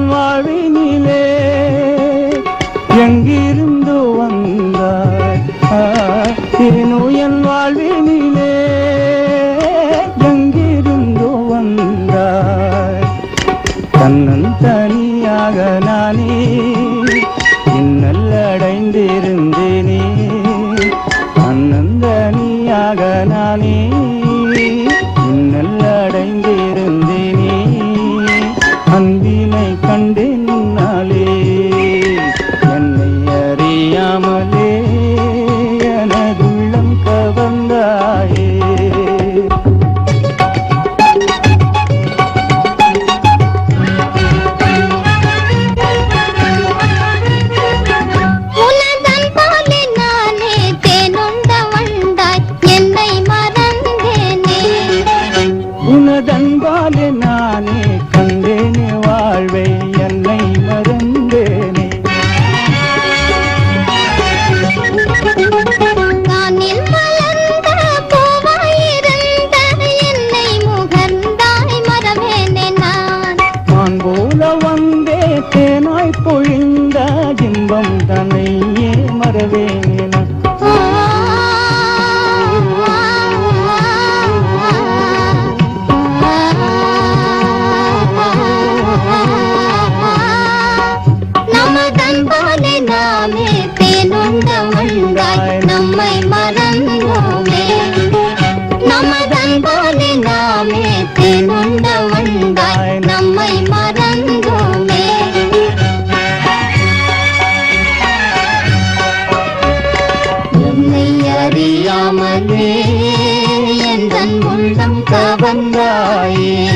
என் வாழ்வினிலே எங்கிருந்து வந்தாய்? ஏனோ என் வாழ்வினிலே எங்கிருந்து வந்தாய்? தன்னன் தனியாக நானே இன்னல் அடைந்திருந்தேனே. அண்ணந்தனியாக கண்டேன் நம்மை மறந்தோமே. நமதன் போது நாமே தேனுண்ட உண்டாய். நம்மை மறந்தோமே. என்னை அறியாமலே என் உள்ளம் கவந்தாயே